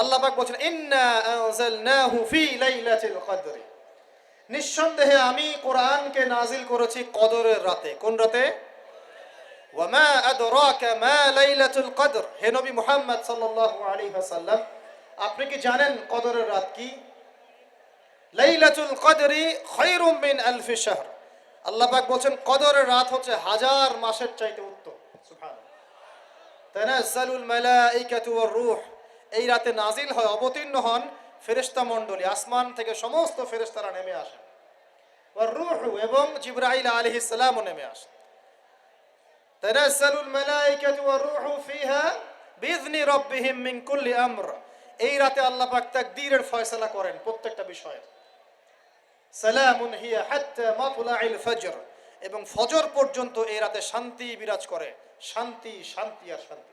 আল্লাহ পাক বলছেন, ইন্না আনজালনাহু ফি লাইলাতিল কদর। নিঃসন্দেহে আমি কোরআনকে নাজিল করেছি কদরের রাতে। কোন রাতে? ওয়ামা আদরাকা মা লাইলাতুল কদর। হে নবী মুহাম্মদ সাল্লাল্লাহু আলাইহি ওয়াসাল্লাম, আপনি কি জানেন কদরের রাত কি? লাইলাতুল কদরি খায়রুম মিন আলফি শাহর। আল্লাহ পাক বলছেন, কদরের রাত হচ্ছে হাজার মাসের চাইতে উত্তম। সুবহানাল্লাহ। তানাজ্জালুল মালাইকাতু ওয়ার রূহ। এই রাতে নাজিল হয় অবতীর্ণ হন ফেরেশতা মণ্ডলী। আসমান থেকে সমস্ত ফেরেশতারা নেমে রূহ এবং জিবরাইল আলাইহিস সালামও নেমে আমর। এই রাতে আল্লাহ তাকদীরের ফয়সালা করেন প্রত্যেকটা বিষয়ে সালামুন হিয়া ফজর। এবং ফজর পর্যন্ত এই রাতে শান্তি বিরাজ করে। শান্তি শান্তি আর শান্তি।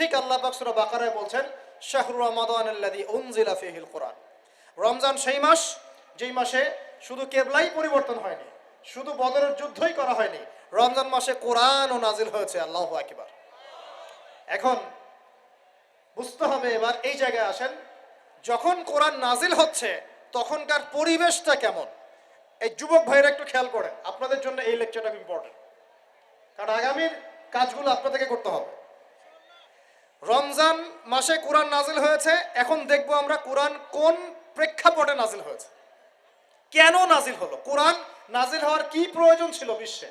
ঠিক আল্লাহ পাক সূরা বাকারায় বলছেন, শাহরু রমাদান কোরআন। রমজান সেই মাস, যেই মাসে শুধু কেবলাই পরিবর্তন হয়নি, শুধু বদরের যুদ্ধই করা হয়নি, রমজান মাসে কোরআন ও নাজিল হয়েছে, আল্লাহু আকবার। এখন বুঝতে হবে এবার এই জায়গায় আসেন, যখন কোরআন নাজিল হচ্ছে, তখনকার পরিবেশটা কেমন? এই যুবক ভাইরা একটু খেয়াল করেন, আপনাদের জন্য এই লেকচারটা ইম্পর্টেন্ট কারণ আগামীর কাজগুলো আপনাদেরকে করতে হবে। রমজান মাসে কোরআন নাজিল হয়েছে, এখন দেখব আমরা কোরআন কোন প্রেক্ষাপটে নাজিল হয়েছে। কেন নাজিল হলো? কোরআন নাজিল হওয়ার কি প্রয়োজন ছিল বিশ্বে?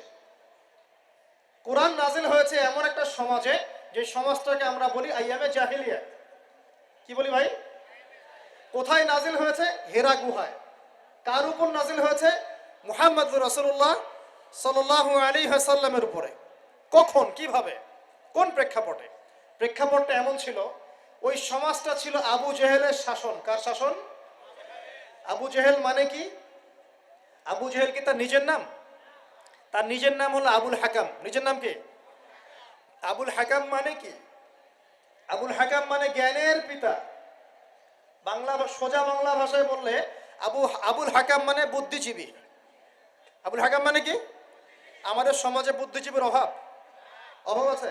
কোরআন নাজিল হয়েছে এমন একটা সমাজে, যে সমাজটাকে আমরা বলি আইয়ামে জাহিলিয়া কি বলি ভাই? কোথায় নাজিল হয়েছে? হেরা গুহায়। কার উপর নাজিল হয়েছে? মুহাম্মদ রসুল্লাহ সাল্লাহ আলী হাসাল্লামের উপরে। কখন? কীভাবে? কোন প্রেক্ষাপটে? প্রেক্ষাপটটা এমন ছিল, ওই সমাজটা ছিল আবু জেহেলের শাসন। কার শাসন? আবু জেহেল মানে কি? আবু জেহেল কি তার নিজের নাম? তার নিজের নাম হলো আবুল হাকাম। নিজের নাম কি? আবুল হাকাম মানে কি? আবুল হাকাম মানে জ্ঞানের পিতা। বাংলা সোজা বাংলা ভাষায় বললে আবু, আবুল হাকাম মানে বুদ্ধিজীবী। আবুল হাকাম মানে কি? আমাদের সমাজে বুদ্ধিজীবীর অভাব। অভাব আছে?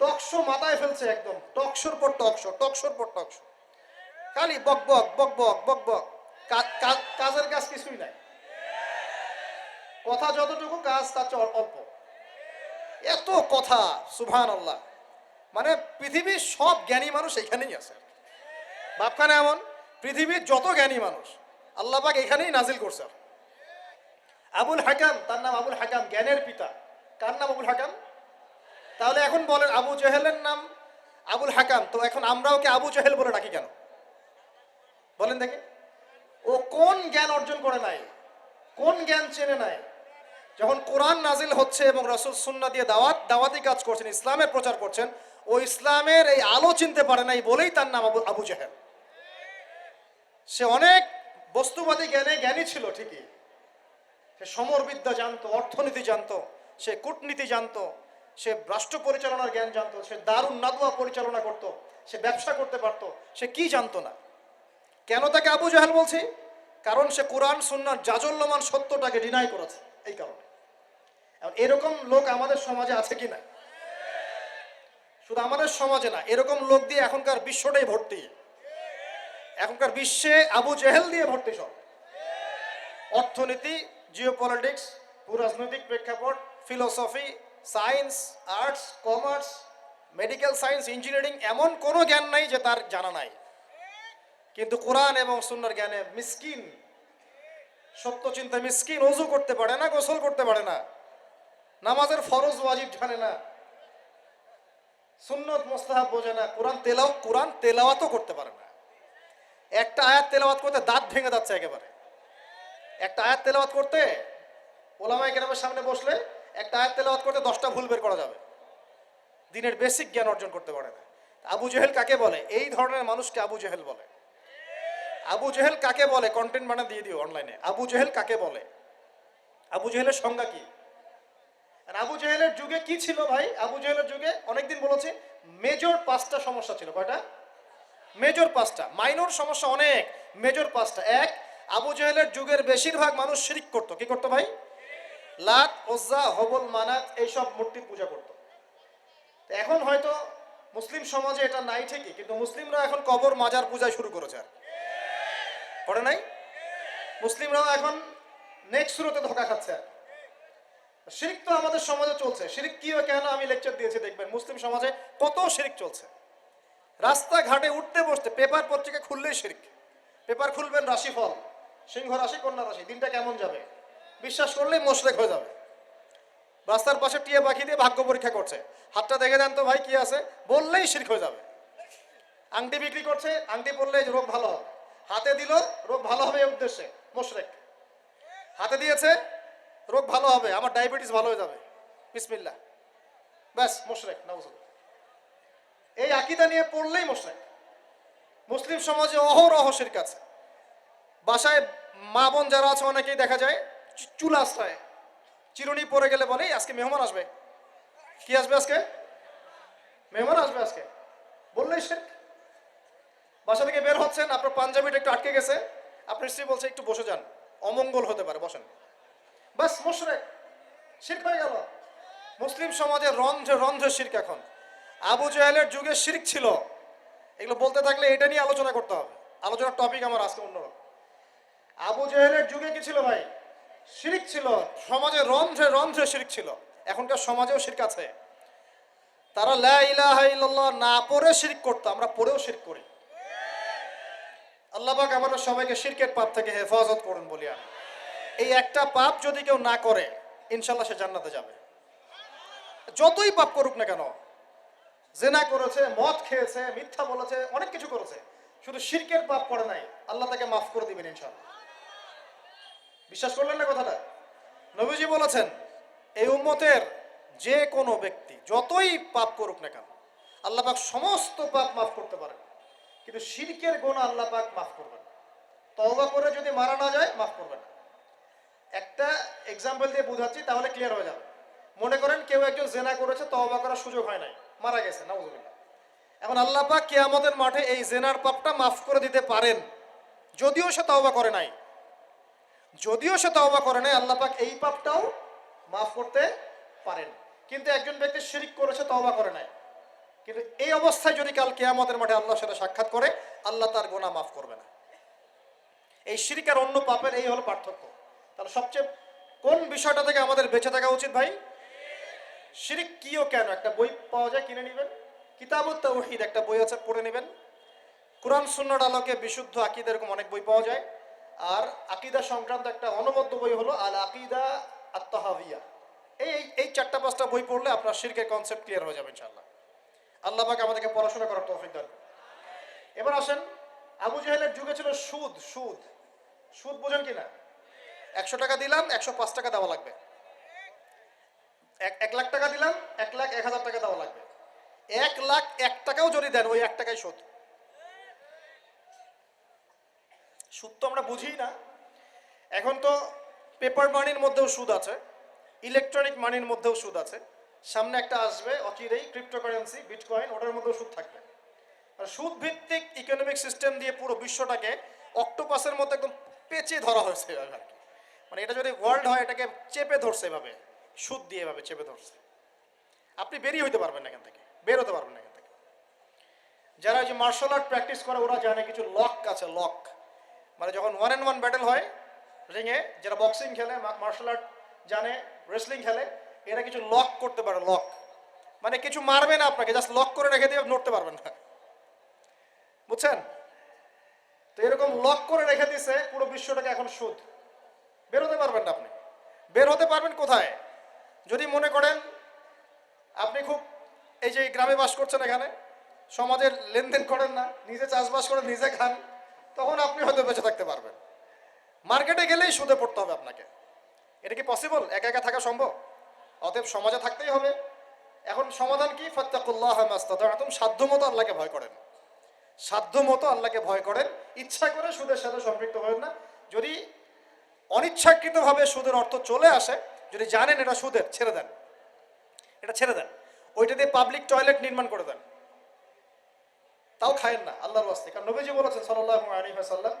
টকশো মাথায় ফেলছে একদম। টকশোর পর টকশো, টকশোর পর টকশো। খালি বক বক বক বক বক বক। কাজের কাজ কিছুই নাই। কথা যতটুকু কাজ, তার চেয়ে অল্প। এত কথা সুভান আল্লাহ মানে পৃথিবীর সব জ্ঞানী মানুষ এখানেই আছে। বাপখানে এমন, পৃথিবীর যত জ্ঞানী মানুষ, আল্লাহ পাক এখানেই নাজিল করছে। আবুল হাকাম, তার নাম আবুল হাকাম, জ্ঞানের পিতা। কার নাম আবুল হাকাম? তাহলে এখন বলেন আবু জেহেলের নাম আবুল হাকাম। তো এখন আমরাও কি আবু জহেল বলে ডাকি কেন? বলেন দেখি। ও কোন জ্ঞান অর্জন করে নাই? কোন জ্ঞান চেনে নাই? যখন কোরআন নাজিল হচ্ছে এবং রসুল সুন্না দিয়ে দাওয়াত, দাওয়াতি কাজ করছেন, ইসলামের প্রচার করছেন, ও ইসলামের এই আলো চিনতে পারে নাই বলেই তার নাম আবু আবু জাহেল। সে অনেক বস্তুবাদী জ্ঞানে জ্ঞানী ছিল, ঠিকই। সে সমরবিদ্যা জানতো, অর্থনীতি জানতো, সে কূটনীতি জানতো সে রাষ্ট্র পরিচালনার জ্ঞান জানতো, সে দারুণ নাদুয়া পরিচালনা করত, সে ব্যবসা করতে পারতো, সে কি জানতো না? কেন তাকে আবু জাহেল বলছি? কারণ সে কোরআন সুন্নার জাজল্যমান সত্যটাকে ডিনাই করেছে, এই কারণে। এরকম লোক আমাদের সমাজে আছে কি না? শুধু আমাদের সমাজে না, এরকম লোক দিয়ে এখনকার বিশ্বটাই ভর্তি। এখনকার বিশ্বে আবু জেহেল দিয়ে ভর্তি সব। অর্থনীতি জিও পলিটিক্স ভূরাজনৈতিক প্রেক্ষাপট philosophy science, arts, commerce, medical science, engineering এমন কোনো জ্ঞান নাই যে তার জানা নাই। কিন্তু কোরআন এবং সুন্নার জ্ঞানে মিসকিন সত্য চিন্তা মিসকিন অজু করতে পারে না, গোসল করতে পারে না, নামাজের ফরজ ওয়াজিব জানে না, সুন্নত মোস্তাহাব বোঝে না, কোরআন তেলাও কোরআন তেলাওয়াতও করতে পারে না। একটা আয়াত তেলাওয়াত করতে দাঁত ভেঙে যাচ্ছে একেবারে। একটা আয়াত তেলাওয়াত করতে ওলামাই কেরামের সামনে বসলে একটা আয়াত তেলাওয়াত করতে দশটা ভুল বের করা যাবে। দিনের বেসিক জ্ঞান অর্জন করতে পারে না। আবু জেহেল কাকে বলে? এই ধরনের মানুষকে আবু জেহেল বলে। আবু জেহেল কাকে বলে? কন্টেন্ট বানা দিয়ে দিও অনলাইনে আবু জেহেল কাকে বলে? আবু জেহেলের সংজ্ঞা কি? আর আবু জেহেলের যুগে কি ছিল ভাই? আবু জেহেলের যুগে অনেকদিন বলেছি মেজর পাঁচটা সমস্যা ছিল। কয়টা? মেজর পাঁচটা। মাইনর সমস্যা অনেক। মেজর পাঁচটা। এক, আবু জেহেলের যুগের বেশিরভাগ মানুষ শিরিক করতো। কি করতো ভাই? লাত ওজ্জা হবল, মানাত এইসব মূর্তির পূজা করতো। এখন হয়তো মুসলিম সমাজে এটা নাই ঠিকই, কিন্তু মুসলিমরা এখন কবর মাজার পূজা শুরু করেছে আর। করে নাই? মুসলিমরাও এখন নেক্সট শুরুতে ধোকা খাচ্ছে আর। শিরিক তো আমাদের সমাজে চলছে। শিরিক কি ও কেন আমি লেকচার দিয়েছি দেখবেন, মুসলিম সমাজে কত শিরিক চলছে। রাস্তাঘাটে উঠতে বসতে, পেপার পত্রিকা খুললেই শিরিক। পেপার খুলবেন রাশিফল, সিংহ রাশি, কন্যা রাশি, দিনটা কেমন যাবে? বিশ্বাস করলেই মোশরেক হয়ে যাবে। রাস্তার পাশে টিয়ে পাখি দিয়ে ভাগ্য পরীক্ষা করছে। হাতটা দেখে দেন তো ভাই কি আছে? বললেই শিরক হয়ে যাবে। আংটি বিক্রি করছে, আংটি পরলে রোগ ভালো হবে। হাতে দিল, রোগ ভালো হবে এই উদ্দেশ্যে। মোশরেক। হাতে দিয়েছে, রোগ ভালো হবে, আমার ডায়াবেটিস ভালো হয়ে যাবে। বিসমিল্লা ব্যাস, মোশরেক নাউজুল এই আকিদা নিয়ে পড়লেই মোশরেক। মুসলিম সমাজে অহরহ শিরক আছে। বাসায় মা বোন যারা আছে, অনেকেই দেখা যায় চুল আশ্রয় চিরুনি পরে গেলে বলে আজকে মেহমান আসবে। কি আসবে আজকে? মেহমান আসবে আজকে? বললেই সে বাসা থেকে বের হচ্ছেন, আপনার পাঞ্জাবিটা একটু আটকে গেছে। আপনার স্ত্রী বলছে, একটু বসে যান, অমঙ্গল হতে পারে, বসেন। বাস মোশরেক শির্ক হয়ে গেল। মুসলিম সমাজে রন্ধ্রে রন্ধ্রে শির্ক এখন। আবু জাহেলের যুগে শির্ক ছিল। এগুলো বলতে থাকলে এটা নিয়ে আলোচনা করতে হবে। আলোচনার টপিক আমার আজকে অন্যরকম। আবু জাহেলের যুগে কি ছিল ভাই? শিরিক ছিল, সমাজে রন্ধ্রে রন্ধ্রে শিরিক ছিল। এখনকার সমাজেও শিরক আছে। তারা লা ইলাহা ইল্লাল্লাহ না পড়ে শিরিক করতো, আমরা পড়েও শিরক করি। আল্লাহ পাক আমাদের সবাইকে শিরকের পাপ থেকে হেফাজত করুন বলি আমি। এই একটা পাপ যদি কেউ না করে ইনশাল্লাহ সে জান্নাতে যাবে। যতই পাপ করুক না কেন, জেনা করেছে, মদ খেয়েছে, মিথ্যা বলেছে, অনেক কিছু করেছে, শুধু শিরকের পাপ করে নাই, আল্লাহ তাকে মাফ করে দিবেন ইনশাল্লাহ বিশ্বাস করলেন না কথাটা? নবীজি বলেছেন, এই উম্মতের যে কোনো ব্যক্তি যতই পাপ করুক না কেন, আল্লাহ পাক সমস্ত পাপ মাফ করতে পারেন। কিন্তু শিরকের গোনা আল্লাহ পাক মাফ করবেন তওবা করে যদি মারা না যায়, মাফ করবেন একটা এক্সাম্পল দিয়ে বোঝাচ্ছি, তাহলে ক্লিয়ার হয়ে যাবে। মনে করেন কেউ একজন জেনা করেছে, তওবা করার সুযোগ হয় নাই, মারা গেছে, নাউজুবিল্লাহ। এখন আল্লাহ পাক কিয়ামতের মাঠে এই জেনার পাপটা মাফ করে দিতে পারেন, যদিও সে তওবা করে নাই। যদিও সে তওবা করে নাই, আল্লাহ পাক এই পাপটাও মাফ করতে পারেন। কিন্তু একজন ব্যক্তি শিরিক করেছে তওবা করে নাই। কিন্তু এই অবস্থায় যদি কাল কেয়ামতের মাঠে আল্লাহর সাথে সাক্ষাৎ করে, আল্লাহ তার গোনা মাফ করবে না। এই শিরিক আর অন্য পাপের এই হলো পার্থক্য। তাহলে সবচেয়ে কোন বিষয়টা থেকে আমাদের বেঁচে থাকা উচিত ভাই? শিরিক কিও কেন? একটা বই পাওয়া যায়, কিনে নেবেন। কিতাবুত তাওহীদ একটা বই আছে, পড়ে নেবেন। কোরআন সুন্নাহর আলোকে বিশুদ্ধ আকিদা এরকম অনেক বই পাওয়া যায়। আর আকিদা সংক্রান্ত একটা অনবদ্য বই হলো আল আকিদা আত্মাহাবিয়া এই, এই- চারটা পাঁচটা বই পড়লে আপনার শিরকের কনসেপ্ট ক্লিয়ার হয়ে যাবে ইনশাআল্লাহ। আল্লাহ পাক আমাদেরকে পড়াশোনা করার তৌফিক দান। এবার আসেন, আবু জাহেলের যুগে ছিল সুদ সুদ। সুদ বোঝেন কি না একশো টাকা দিলাম, একশো পাঁচ টাকা দেওয়া লাগবে। এক লাখ টাকা দিলাম, এক লাখ এক হাজার টাকা দেওয়া লাগবে। এক লাখ এক টাকাও যদি দেন, ওই এক টাকাই সুদ। সুদ তো আমরা বুঝি না। এখন তো পেপার মানির মধ্যেও সুদ আছে ইলেকট্রনিক মানির মধ্যেও সুদ আছে। সামনে একটা আসবে, অচিরেই ক্রিপ্টোকারেন্সি বিটকয়েন ওটার মধ্যেও সুদ থাকবে। আর সুদ ভিত্তিক ইকোনমিক সিস্টেম দিয়ে পুরো বিশ্বটাকে অক্টোপাসের মতো একদম পেঁচে ধরা হয়েছে এভাবে আর কি। মানে এটা যদি ওয়ার্ল্ড হয়, এটাকে চেপে ধরছে এভাবে, সুদ দিয়ে এভাবে চেপে ধরছে। আপনি বেরিয়ে হইতে পারবেন না এখান থেকে বের হতে পারবেন না এখান থেকে। যারা যে মার্শাল আর্ট প্র্যাকটিস করে, ওরা জানে কিছু লক আছে লক মানে যখন ওয়ান অ্যান্ড ওয়ান ব্যাটেল হয় রিংয়ে যারা বক্সিং খেলে মার্শাল আর্ট জানে রেসলিং খেলে, এরা কিছু লক করতে পারে লক মানে কিছু মারবে না আপনাকে জাস্ট লক করে রেখে দিয়ে নড়তে পারবেন না। বুঝছেন? তো এরকম লক করে রেখে দিছে, পুরো বিশ্বটাকে এখন সুদ। বের হতে পারবেন না আপনি। বের হতে পারবেন কোথায়? যদি মনে করেন, আপনি খুব এই যে গ্রামে বাস করছেন এখানে, সমাজের লেনদেন করেন না, নিজে চাষবাস করে নিজে খান তখন আপনি হয়তো বেঁচে থাকতে পারবেন। মার্কেটে গেলেই সুদে পড়তে হবে আপনাকে। এটা কি পসিবল একা একা থাকা সম্ভব? অতএব সমাজে থাকতেই হবে। এখন সমাধান কি? ফত্তাকুল্লাহ মাস্তাতুম সাধ্য মতো আল্লাহকে ভয় করেন। সাধ্য মতো আল্লাহকে ভয় করেন। ইচ্ছা করে সুদের সাথে সম্পৃক্ত হবেন না। যদি অনিচ্ছাকৃতভাবে সুদের অর্থ চলে আসে, যদি জানেন এটা সুদের, ছেড়ে দেন। এটা ছেড়ে দেন। ওইটা দিয়ে পাবলিক টয়লেট নির্মাণ করে দেন। তাও খায়েন না, আল্লাহর ওয়াস্তে। কারণ নবীজি বলেছেন সাল্লাহ আলী সাল্লাম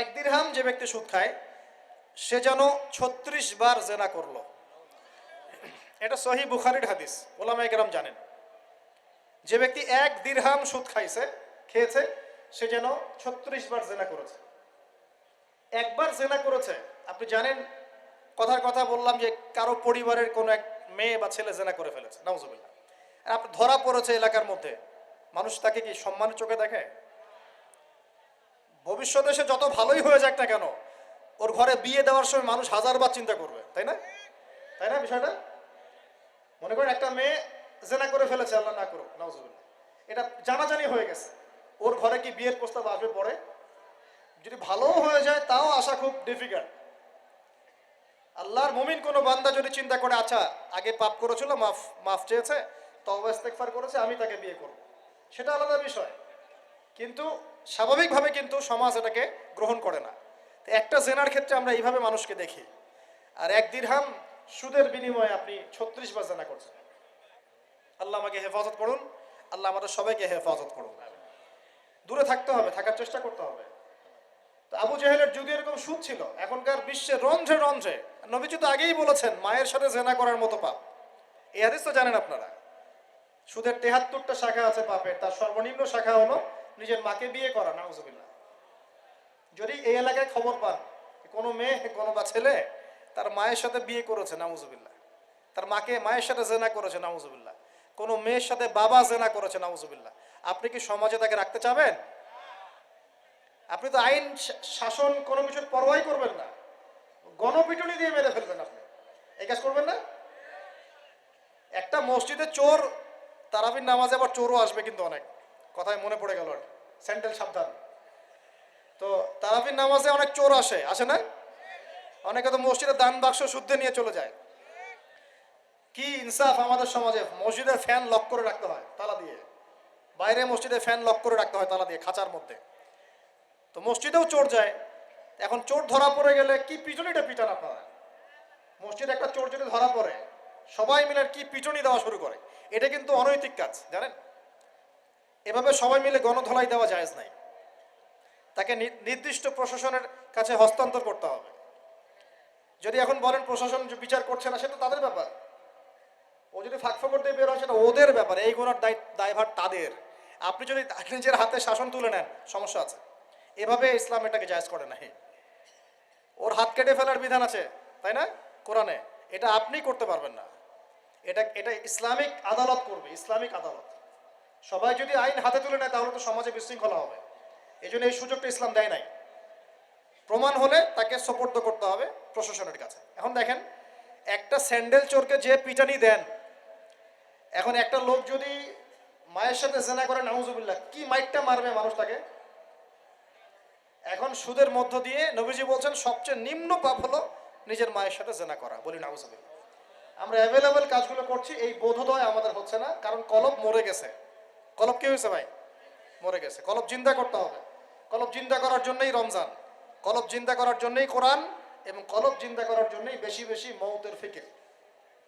এক দিরহাম যে ব্যক্তি সুদ খায়, সে যেন ছত্রিশ বার জেনা করল। এটা সহি বুখারির হাদিস ওলামা একরাম জানেন। যে ব্যক্তি এক দিরহাম সুদ খাইছে, খেয়েছে, সে যেন ছত্রিশ বার জেনা করেছে। একবার জেনা করেছে, আপনি জানেন, কথার কথা বললাম যে কারও পরিবারের কোনো এক মেয়ে বা ছেলে জেনা করে ফেলেছে, নাউজুবিল্লাহ। আর আপনি ধরা পড়েছে এলাকার মধ্যে মানুষ তাকে কি সম্মানের চোখে দেখে? ভবিষ্যতে সে যত ভালোই হয়ে যাক না কেন, ওর ঘরে বিয়ে দেওয়ার সময় মানুষ হাজারবার চিন্তা করবে, তাই না? তাই না বিষয়টা? মনে করেন একটা মেয়ে জেনা করে ফেলেছে, আল্লাহ না করুক, নাউজুবিল্লাহ। এটা জানাজানি হয়ে গেছে। ওর ঘরে কি বিয়ের প্রস্তাব আসবে পরে? যদি ভালো হয়ে যায়, তাও আসা খুব ডিফিকাল্ট আল্লাহর মুমিন কোনো বান্দা যদি চিন্তা করে আচ্ছা আগে পাপ করেছিল, মাফ মাফ চেয়েছে, তওবা ইস্তেগফার করেছে, আমি তাকে বিয়ে করব। সেটা আলাদা বিষয়। কিন্তু স্বাভাবিকভাবে কিন্তু সমাজ এটাকে গ্রহণ করে না। একটা জেনার ক্ষেত্রে আমরা এইভাবে মানুষকে দেখি। আর এক দিরহাম সুদের বিনিময়ে আপনি ছত্রিশ বার জেনা করছেন। আল্লাহ আমাকে হেফাজত করুন, আল্লাহ আমাদের সবাইকে হেফাজত করুন। দূরে থাকতে হবে, থাকার চেষ্টা করতে হবে। আবু জাহেলের যুগে এরকম সুদ ছিল। এখনকার বিশ্বে রন্ধ্রে রন্ধ্রে। নবীজি তো আগেই বলেছেন, মায়ের সাথে জেনা করার মতো পাপ। এই হাদিস তো জানেন আপনারা। সুদের তেহাত্তরটা শাখা আছে পাপের তার সর্বনিম্ন শাখা হলো নিজের মাকে বিয়ে করা, নাউজুবিল্লাহ। যদি এই এলাকায় খবর পান কোনো মেয়ে, কোনো বা ছেলে তার মায়ের সাথে বিয়ে করেছে, নাউজুবিল্লাহ। তার মাকে মায়ের সাথে জেনা করেছে, নাউজুবিল্লাহ। কোনো মেয়ের সাথে বাবা জেনা করেছে, নাউজুবিল্লাহ। আপনি কি সমাজে তাকে রাখতে চাবেন? আপনি তো আইন শাসন কোনো কিছুর পরোয়াই করবেন না। গণপিটুনি দিয়ে মেরে ফেলবেন আপনি। এই কাজ করবেন না? একটা মসজিদে চোর তারাবির নামাজে আবার চোরও আসবে কিন্তু অনেক। কথায় মনে পড়ে গেল স্যান্ডেল সাবধান। তো তারাবির নামাজে অনেক চোর আসে। আসে না? অনেকে তো মসজিদে দান বাক্স শুদ্ধে নিয়ে চলে যায়। কি ইনসাফ আমাদের সমাজে। মসজিদের ফ্যান লক করে রাখতে হয় তালা দিয়ে। বাইরে মসজিদে ফ্যান লক করে রাখতে হয় তালা দিয়ে, খাঁচার মধ্যে। তো মসজিদেও চোর যায়। এখন চোর ধরা পড়ে গেলে কি পিটনিটা পিটান আপনারা? মসজিদে একটা চোর যদি ধরা পড়ে, সবাই মিলে কি পিটনি দেওয়া শুরু করে? এটা কিন্তু অনৈতিক কাজ, জানেন? এভাবে সবাই মিলে গণধলাই দেওয়া জায়েজ নাই। তাকে নির্দিষ্ট প্রশাসনের কাছে হস্তান্তর করতে হবে। যদি এখন বলেন প্রশাসন বিচার করছে না সেটা তাদের ব্যাপার। ও যদি ফাঁক দিয়ে বের হয়, সেটা ওদের ব্যাপার। এই গুণার দায়, দায়ভার তাদের। আপনি যদি নিজের হাতে শাসন তুলে নেন, সমস্যা আছে। এভাবে ইসলাম এটাকে জায়জ করে না। ওর হাত কেটে ফেলার বিধান আছে, তাই না? কোরআনে। এটা আপনি করতে পারবেন না। এটা এটা ইসলামিক আদালত করবে, ইসলামিক আদালত। সবাই যদি আইন হাতে তুলে নেয়, তাহলে তো সমাজে বিশৃঙ্খলা হবে। এই জন্য এই সুযোগটা ইসলাম দেয় নাই। প্রমাণ হলে তাকে সোপর্দ করতে হবে প্রশাসনের কাছে। এখন দেখেন, একটা স্যান্ডেল চোরকে যে পিটানি দেন, এখন একটা লোক যদি মায়ের সাথে জেনা করে, নাউজুবিল্লাহ, কি মাইকটা মারবে মানুষটাকে এখন সুদের মধ্য দিয়ে নবীজি বলছেন, সবচেয়ে নিম্ন পাপ হলো নিজের মায়ের সাথে জেনা করা। বলি, নাউজুবিল্লাহ। আমরা অ্যাভেলেবেল কাজগুলো করছি, এই বোধোদয় আমাদের হচ্ছে না, কারণ কলব মরে গেছে। কলব কি হয়েছে ভাই? মরে গেছে। কলব জিন্দা করতে হবে। কলব জিন্দা করার জন্যই রমজান। কলব জিন্দা করার জন্যই কোরআন এবং কলব জিন্দা করার জন্যই বেশি বেশি মৌতের ফিকির।